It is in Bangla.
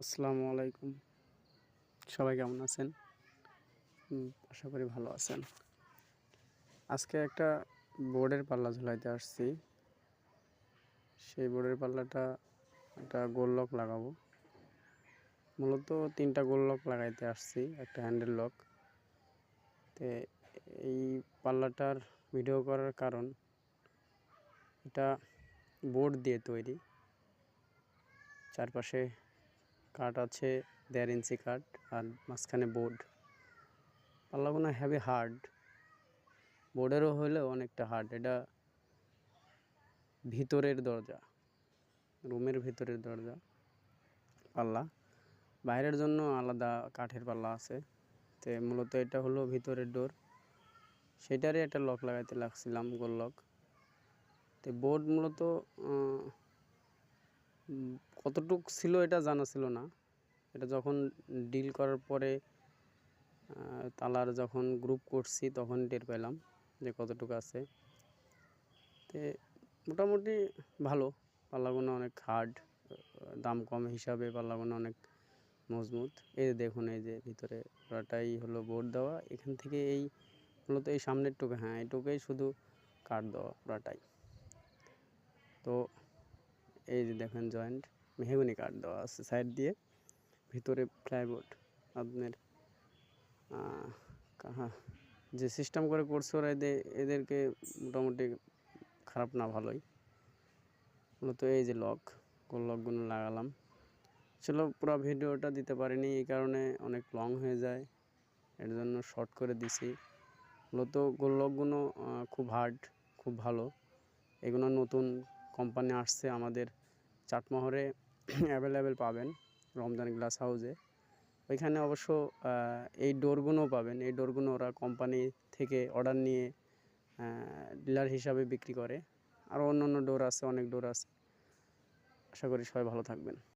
আসসালামু আলাইকুম। সবাই কেমন আছেন? আশা করি ভালো আছেন। আজকে একটা বোর্ডের পাল্লা ঝুলাইতে আসছি। সেই বোর্ডের পাল্লাটা একটা গোল লক লাগাবো। মূলত তিনটা গোল লক লাগাইতে আসছি, একটা হ্যান্ডেল লক। তে এই পাল্লাটার ভিডিও করার কারণ, এটা বোর্ড দিয়ে তৈরি। চারপাশে কাঠ আছে দেড় ইঞ্চি কাঠ আর মাঝখানে বোর্ড পাল্লাগুলো হ্যাভি হার্ড বোর্ডেরও হলেও অনেকটা হার্ড এটা ভিতরের দরজা, রুমের ভিতরের দরজা, পাল্লা। বাইরের জন্য আলাদা কাঠের পাল্লা আছে, তো মূলত এটা হলো ভিতরের ডোর সেটারই একটা লক লাগাইতে লাগছিলাম, গোল লক তো বোর্ড মূলত কতটুক ছিল এটা জানা ছিল না। এটা যখন ডিল করার পরে তালার যখন গ্রুপ করছি তখন টের পেলাম যে কতটুকু আছে। তে মোটামুটি ভালো পাল্লাগুলো অনেক হার্ড দাম কম হিসাবে পাল্লাগুলো অনেক মজবুত। এই দেখুন, এই যে ভিতরে পুরাটাই হলো বোর্ড দেওয়া। এখান থেকে এই মূলত এই সামনের টুকে হ্যাঁ এইটুকুই শুধু কাঠ দেওয়া পুরাটাই তো এই যে দেখেন জয়েন্ট মেহগুনি কাঠ দেওয়া আছে সাইড দিয়ে। ভিতরে প্লাইবোর্ড আপনার কাহা যে সিস্টেম করে করছে ওরা এদের এদেরকে মোটামুটি খারাপ না ভালোই। মূলত এই যে লক গোল লকগুলো লাগালাম। চলো পুরো ভিডিওটা দিতে পারিনি, এই কারণে অনেক লং হয়ে যায়। এর জন্য শর্ট করে দিছি। মূলত গোল লকগুলো খুব হার্ড খুব ভালো। এগুলো নতুন কোম্পানি আসছে আমাদের চাটমোহরে। অ্যাভেলেবেল পাবেন রমজান গ্লাস হাউসে ওইখানে অবশ্য এই ডোরগুলো পাবেন। এই ডোরগুলো ওরা কোম্পানি থেকে অর্ডার নিয়ে ডিলার হিসাবে বিক্রি করে। আরও অন্য অন্য ডোর আছে, অনেক ডোর আছে। আশা করি সবাই ভালো থাকবেন।